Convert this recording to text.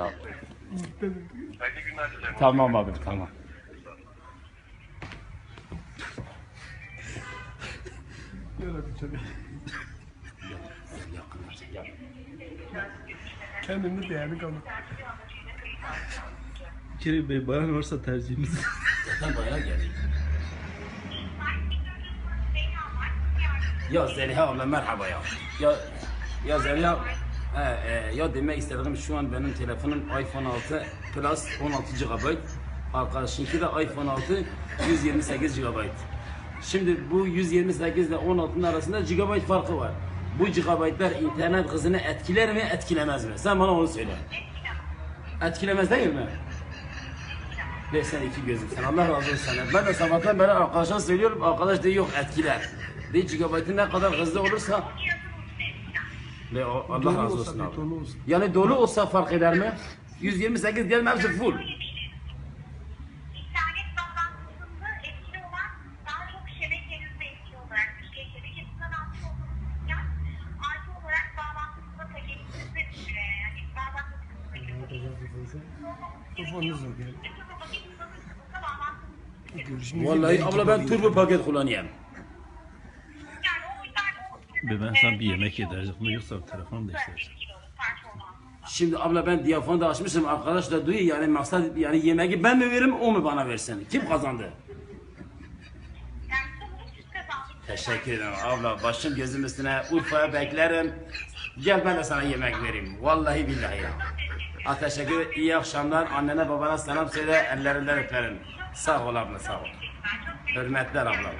Tamam. Tamam abi tamam. Kendini değerli kalır. Kerim Bey bayan varsa tercihimiz. Zaten bayağı geldi. Ya Zeliha abla merhaba ya. Ya ya Zeliha he, e, ya demek istediğim şu an benim telefonum iPhone 6 Plus 16 GB. Arkadaşınki de iPhone 6 128 GB. Şimdi bu 128 ile 16'nın arasında GB farkı var. Bu GB'lar internet hızını etkiler mi etkilemez mi? Sen bana onu söyle. Etkilemez değil mi? Ve sen iki gözüm sen Allah razı olsun senden. Ben de sabahtan beri arkadaşa söylüyorum. Arkadaş diyor yok etkiler. Bir gigabaytın ne kadar hızlı olursa ve o, Allah Dolu razı olsa olsun abi. dolu olsa. Yani dolu olsa fark eder mi? 128 diyelim hepsi full. Vallahi abla ben turbo paket kullanıyorum. Be ben sana bir yemek yedirecek yoksa telefonu değiştirecek. Şimdi abla ben diyafonu da açmışım. Arkadaş da duyuyor yani maksat yani yemeği ben mi veririm o mu bana versin? Kim kazandı? Teşekkür ederim abla. Başım gözüm üstüne. Urfa'ya beklerim. Gel ben de sana yemek vereyim. Vallahi billahi ya. Ha, teşekkür ederim. İyi akşamlar. Annene babana selam söyle. Ellerinden öperim. Sağ ol abla sağ ol. Hürmetler abla.